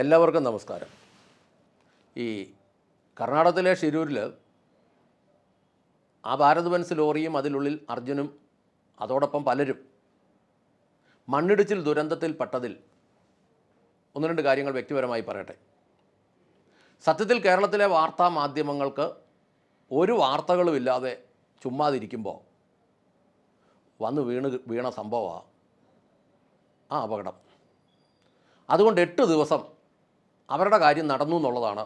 എല്ലാവർക്കും നമസ്കാരം. ഈ കർണാടകത്തിലെ ഷിരൂരിൽ ആ ഭാരതവൻസ് ലോറിയും അതിലുള്ളിൽ അർജുനും അതോടൊപ്പം പലരും മണ്ണിടിച്ചിൽ ദുരന്തത്തിൽ പെട്ടതിൽ ഒന്ന് രണ്ട് കാര്യങ്ങൾ വ്യക്തിപരമായി പറയട്ടെ. സത്യത്തിൽ കേരളത്തിലെ വാർത്താ മാധ്യമങ്ങൾക്ക് ഒരു വാർത്തകളുമില്ലാതെ ചുമ്മാതിരിക്കുമ്പോൾ വന്ന് വീണ് വീണ സംഭവമാണ് ആ അപകടം. അതുകൊണ്ട് എട്ട് ദിവസം അവരുടെ കാര്യം നടന്നു എന്നുള്ളതാണ്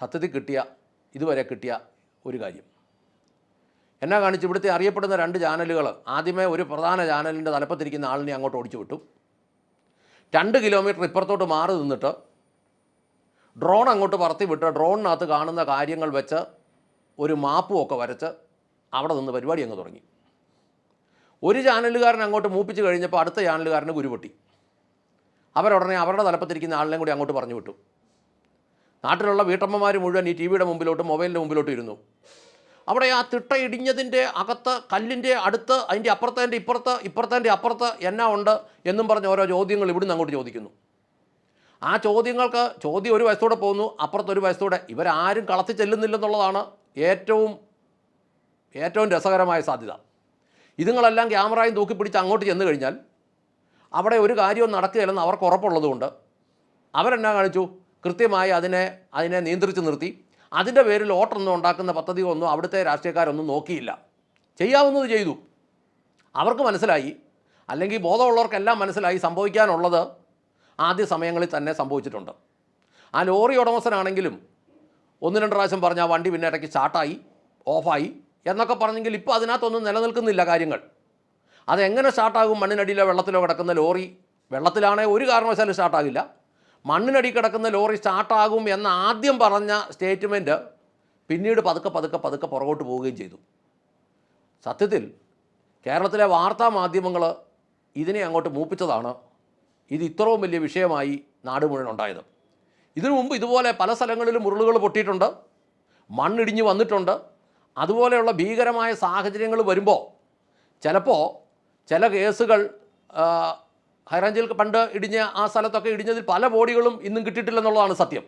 സത്യത്തിൽ കിട്ടിയ ഇതുവരെ കിട്ടിയ ഒരു കാര്യം. എന്നെ കാണിച്ച് ഇവിടുത്തെ അറിയപ്പെടുന്ന രണ്ട് ചാനലുകൾ ആദ്യമേ ഒരു പ്രധാന ചാനലിന്റെ തലപ്പത്തിരിക്കുന്ന ആളിനെ അങ്ങോട്ട് ഓടിച്ചു വിട്ടു. രണ്ട് കിലോമീറ്റർ ഇപ്പുറത്തോട്ട് മാറി നിന്നിട്ട് ഡ്രോൺ അങ്ങോട്ട് പറത്തി വിട്ട് ഡ്രോണിനകത്ത് കാണുന്ന കാര്യങ്ങൾ വെച്ച് ഒരു മാപ്പും ഒക്കെ വരച്ച് അവിടെ നിന്ന് പരിപാടി അങ്ങ് തുടങ്ങി. ഒരു ചാനലുകാരൻ അങ്ങോട്ട് മൂപ്പിച്ച് കഴിഞ്ഞപ്പോൾ അടുത്ത ചാനലുകാരന് ഗുരുപൊട്ടി അവരുടനെ അവരുടെ തലപ്പത്തിരിക്കുന്ന ആളിനെ കൂടി അങ്ങോട്ട് പറഞ്ഞു വിട്ടു. നാട്ടിലുള്ള വീട്ടമ്മമാർ മുഴുവൻ ഈ ടി വിയുടെ മുമ്പിലോട്ടും മൊബൈലിന്റെ മുമ്പിലോട്ടും ഇരുന്നു. അവിടെ ആ തിട്ട ഇടിഞ്ഞതിന്റെ അകത്ത് കല്ലിന്റെ അടുത്ത് അതിന്റെ അപ്പുറത്തതിന്റെ ഇപ്പുറത്ത് ഇപ്പുറത്തതിന്റെ അപ്പുറത്ത് എന്നാ ഉണ്ട് എന്നും പറഞ്ഞ് ഓരോ ചോദ്യങ്ങൾ ഇവിടുന്ന് അങ്ങോട്ട് ചോദിക്കുന്നു. ആ ചോദ്യങ്ങൾക്ക് ചോദ്യം ഒരു വയസ്സോടെ പോകുന്നു അപ്പുറത്ത് ഒരു വയസ്സോടെ. ഇവരാരും കളത്തി ചെല്ലുന്നില്ലെന്നുള്ളതാണ് ഏറ്റവും ഏറ്റവും രസകരമായ സാധ്യത. ഇതുങ്ങളെല്ലാം ക്യാമറയും തൂക്കിപ്പിടിച്ച് അങ്ങോട്ട് ചെന്ന് കഴിഞ്ഞാൽ അവിടെ ഒരു കാര്യവും നടക്കുകയില്ലെന്ന് അവർക്ക് ഉറപ്പുള്ളതുകൊണ്ട് അവരെന്നാ കാണിച്ചു? കൃത്യമായി അതിനെ അതിനെ നിയന്ത്രിച്ച് നിർത്തി. അതിന്റെ പേരിൽ ഓട്ടൊന്നും ഉണ്ടാക്കുന്ന പദ്ധതിയൊന്നും അവിടുത്തെ രാഷ്ട്രീയക്കാരൊന്നും നോക്കിയില്ല. ചെയ്യാവുന്നത് ചെയ്തു. അവർക്ക് മനസ്സിലായി. അല്ലെങ്കിൽ ബോധമുള്ളവർക്കെല്ലാം മനസ്സിലായി സംഭവിക്കാനുള്ളത് ആദ്യ സമയങ്ങളിൽ തന്നെ സംഭവിച്ചിട്ടുണ്ട്. ആ ലോറി ഉടമസ്ഥനാണെങ്കിലും ഒന്ന് രണ്ട് പ്രാവശ്യം പറഞ്ഞ വണ്ടി പിന്നെ ഇടയ്ക്ക് സ്റ്റാർട്ടായി ഓഫായി എന്നൊക്കെ പറഞ്ഞെങ്കിൽ ഇപ്പോൾ അതിനകത്തൊന്നും നിലനിൽക്കുന്നില്ല കാര്യങ്ങൾ. അതെങ്ങനെ സ്റ്റാർട്ടാകും? മണ്ണിനടിയിലോ വെള്ളത്തിലോ കിടക്കുന്ന ലോറി. വെള്ളത്തിലാണേ ഒരു കാരണവശാലും സ്റ്റാർട്ടാകില്ല. മണ്ണിനടി കിടക്കുന്ന ലോറി സ്റ്റാർട്ടാകും എന്ന ആദ്യം പറഞ്ഞ സ്റ്റേറ്റ്മെന്റ് പിന്നീട് പതുക്കെ പതുക്കെ പതുക്കെ പുറകോട്ട് പോവുകയും ചെയ്തു. സത്യത്തിൽ കേരളത്തിലെ വാർത്താ മാധ്യമങ്ങൾ ഇതിനെ അങ്ങോട്ട് മൂപ്പിച്ചതാണ്. ഇത് ഇത്രയും വലിയ വിഷയമായി നാട് മുഴുവൻ ഉണ്ടായത്. ഇതിനു മുമ്പ് ഇതുപോലെ പല സ്ഥലങ്ങളിലും ഉരുളുകൾ പൊട്ടിയിട്ടുണ്ട്. മണ്ണിടിഞ്ഞ് വന്നിട്ടുണ്ട്. അതുപോലെയുള്ള ഭീകരമായ സാഹചര്യങ്ങൾ വരുമ്പോൾ ചിലപ്പോൾ ചില കേസുകൾ ഹൈറേഞ്ചിൽ പണ്ട് ഇടിഞ്ഞ ആ സ്ഥലത്തൊക്കെ ഇടിഞ്ഞതിൽ പല ബോഡികളും ഇന്നും കിട്ടിയിട്ടില്ലെന്നുള്ളതാണ് സത്യം.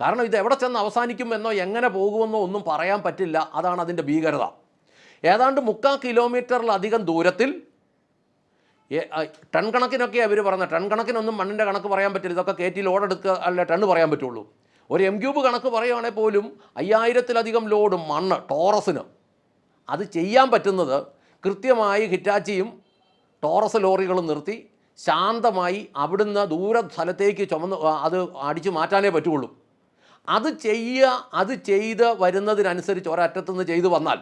കാരണം ഇത് എവിടെ ചെന്ന് അവസാനിക്കും എന്നോ എങ്ങനെ പോകുമെന്നോ ഒന്നും പറയാൻ പറ്റില്ല. അതാണ് അതിന്റെ ഭീകരത. ഏതാണ്ട് മുക്കാൽ കിലോമീറ്ററിലധികം ദൂരത്തിൽ ടൺ കണക്കിനൊക്കെ അവർ പറഞ്ഞത്. ടൺ കണക്കിനൊന്നും മണ്ണിന്റെ കണക്ക് പറയാൻ പറ്റില്ല. ഇതൊക്കെ കയറ്റി ലോഡ് എടുക്കുക അല്ല ടണ്ണ് പറയാൻ പറ്റുള്ളൂ. ഒരു എം ക്യൂബ് കണക്ക് പറയുകയാണെങ്കിൽ പോലും അയ്യായിരത്തിലധികം ലോഡ് മണ്ണ് ടോറസിന്. അത് ചെയ്യാൻ പറ്റുന്നത് കൃത്യമായി ഹിറ്റാച്ചിയും ടോറസ് ലോറികളും നിർത്തി ശാന്തമായി അവിടുന്ന് ദൂര സ്ഥലത്തേക്ക് ചുമന്ന് അത് അടിച്ചു മാറ്റാനേ പറ്റുള്ളൂ. അത് ചെയ്യുക അത് ചെയ്ത് വരുന്നതിനനുസരിച്ച് ഒരറ്റത്തു നിന്ന് ചെയ്തു വന്നാൽ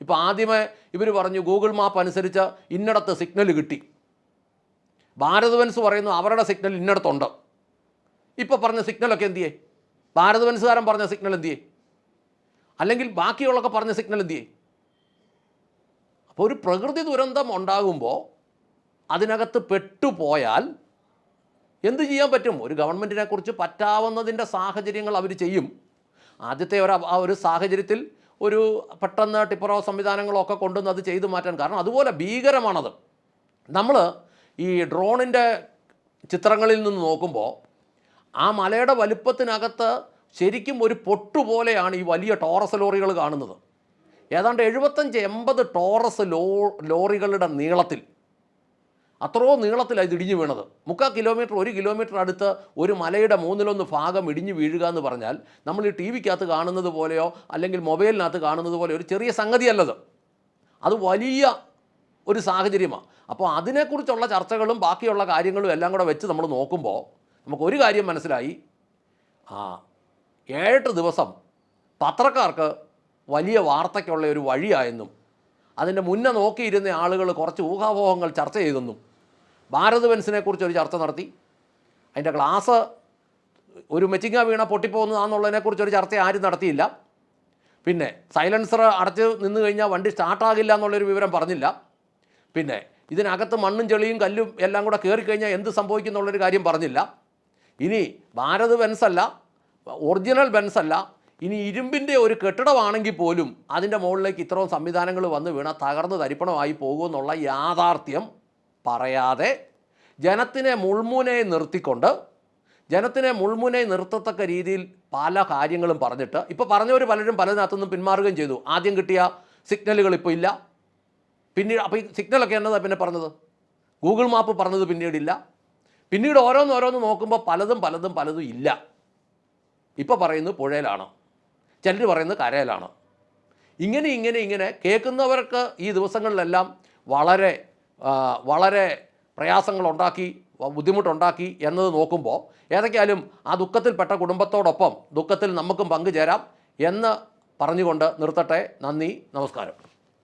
ഇപ്പോൾ ആദ്യമേ ഇവർ പറഞ്ഞു ഗൂഗിൾ മാപ്പ് അനുസരിച്ച് ഇന്നിടത്ത് സിഗ്നൽ കിട്ടി. ഭാരതവൻസ് പറയുന്നു അവരുടെ സിഗ്നൽ ഇന്നിടത്തുണ്ട്. ഇപ്പോൾ പറഞ്ഞ സിഗ്നലൊക്കെ എന്തിയേ? ഭാരതവൻസുകാരൻ പറഞ്ഞ സിഗ്നൽ എന്തിയേ? അല്ലെങ്കിൽ ബാക്കിയുള്ളൊക്കെ പറഞ്ഞ സിഗ്നൽ എന്തിയേ? അപ്പോൾ ഒരു പ്രകൃതി ദുരന്തം ഉണ്ടാകുമ്പോൾ അതിനകത്ത് പെട്ടുപോയാൽ എന്ത് ചെയ്യാൻ പറ്റും? ഒരു ഗവൺമെന്റിനെ കുറിച്ച് പറ്റാവുന്നതിന്റെ സാഹചര്യങ്ങൾ അവർ ചെയ്യും. ആദ്യത്തെ ഒരു ആ ഒരു സാഹചര്യത്തിൽ ഒരു പെട്ടെന്ന് ടിപ്പറോ സംവിധാനങ്ങളോ ഒക്കെ കൊണ്ടുവന്ന് അത് ചെയ്തു മാറ്റാൻ. കാരണം അതുപോലെ ഭീകരമാണത്. നമ്മൾ ഈ ഡ്രോണിന്റെ ചിത്രങ്ങളിൽ നിന്ന് നോക്കുമ്പോൾ ആ മലയുടെ വലുപ്പത്തിനകത്ത് ശരിക്കും ഒരു പൊട്ടുപോലെയാണ് ഈ വലിയ ടോറസ് ലോറികൾ കാണുന്നത്. ഏതാണ്ട് എഴുപത്തഞ്ച് എൺപത് ടോറസ് ലോ ലോറികളുടെ നീളത്തിൽ. അത്രയോ നീളത്തിലാണ് ഇത് ഇടിഞ്ഞു വീണത്. മുക്കാൽ കിലോമീറ്റർ ഒരു കിലോമീറ്റർ അടുത്ത് ഒരു മലയുടെ മൂന്നിലൊന്ന് ഭാഗം ഇടിഞ്ഞു വീഴുക എന്ന് പറഞ്ഞാൽ നമ്മൾ ഈ ടി വിക്കകത്ത് കാണുന്നത് പോലെയോ അല്ലെങ്കിൽ മൊബൈലിനകത്ത് കാണുന്നത് പോലെയോ ഒരു ചെറിയ സംഗതിയല്ലത്. അത് വലിയ ഒരു സാഹചര്യമാണ് അപ്പോൾ അതിനെക്കുറിച്ചുള്ള ചർച്ചകളും ബാക്കിയുള്ള കാര്യങ്ങളും എല്ലാം കൂടെ വെച്ച് നമ്മൾ നോക്കുമ്പോൾ നമുക്കൊരു കാര്യം മനസ്സിലായി. ആ ഏഴെട്ട് ദിവസം പത്രക്കാർക്ക് വലിയ വാർത്തയ്ക്കുള്ള ഒരു വഴിയായെന്നും അതിന്റെ മുന്നേ നോക്കിയിരുന്ന ആളുകൾ കുറച്ച് ഊഹാപോഹങ്ങൾ ചർച്ച ചെയ്തെന്നും ഭാരത് ബെൻസിനെ കുറിച്ച് ഒരു ചർച്ച നടത്തി. അതിന്റെ ക്ലാസ് ഒരു മെച്ചിങ്ങ വീണ പൊട്ടിപ്പോകുന്നതാണെന്നുള്ളതിനെക്കുറിച്ച് ഒരു ചർച്ച ആരും നടത്തിയില്ല. പിന്നെ സൈലൻസർ അടച്ച് നിന്ന് കഴിഞ്ഞാൽ വണ്ടി സ്റ്റാർട്ടാകില്ല എന്നുള്ളൊരു വിവരം പറഞ്ഞില്ല. പിന്നെ ഇതിനകത്ത് മണ്ണും ചെളിയും കല്ലും എല്ലാം കൂടെ കയറിക്കഴിഞ്ഞാൽ എന്ത് സംഭവിക്കും എന്നുള്ളൊരു കാര്യം പറഞ്ഞില്ല. ഇനി ഭാരത് ബെൻസല്ല ഒറിജിനൽ ബെൻസല്ല ഇനി ഇരുമ്പിന്റെ ഒരു കെട്ടിടമാണെങ്കിൽ പോലും അതിന്റെ മുകളിലേക്ക് ഇത്രയും സംവിധാനങ്ങൾ വന്ന് വീണ തകർന്ന് തരിപ്പണമായി പോകുമെന്നുള്ള യാഥാർത്ഥ്യം പറയാതെ ജനത്തിനെ മുൾമുനയെ നിർത്തിക്കൊണ്ട് ജനത്തിനെ മുൾമുനയെ നിർത്തത്തക്ക രീതിയിൽ പല കാര്യങ്ങളും പറഞ്ഞിട്ട് ഇപ്പോൾ പറഞ്ഞവർ പലരും പലതിനകത്തുനിന്നും പിന്മാറുകയും ചെയ്തു. ആദ്യം കിട്ടിയ സിഗ്നലുകൾ ഇപ്പോൾ ഇല്ല. പിന്നീട് അപ്പോൾ ഈ സിഗ്നലൊക്കെ എന്നതാണ് പിന്നെ പറഞ്ഞത്? ഗൂഗിൾ മാപ്പ് പറഞ്ഞത് പിന്നീടില്ല. പിന്നീട് ഓരോന്നോരോന്ന് ഓരോന്ന് നോക്കുമ്പോൾ പലതും പലതും പലതും ഇല്ല. ഇപ്പോൾ പറയുന്നത് പുഴയിലാണ്. ചിലർ പറയുന്നത് കരയിലാണ്. ഇങ്ങനെ ഇങ്ങനെ ഇങ്ങനെ കേൾക്കുന്നവർക്ക് ഈ ദിവസങ്ങളിലെല്ലാം വളരെ വളരെ പ്രയാസങ്ങളുണ്ടാക്കി ബുദ്ധിമുട്ടുണ്ടാക്കി എന്നത് നോക്കുമ്പോൾ ഏതൊക്കെയാലും ആ ദുഃഖത്തിൽപ്പെട്ട കുടുംബത്തോടൊപ്പം ദുഃഖത്തിൽ നമുക്കും പങ്കുചേരാം എന്ന് പറഞ്ഞുകൊണ്ട് നിർത്തട്ടെ. നന്ദി നമസ്കാരം.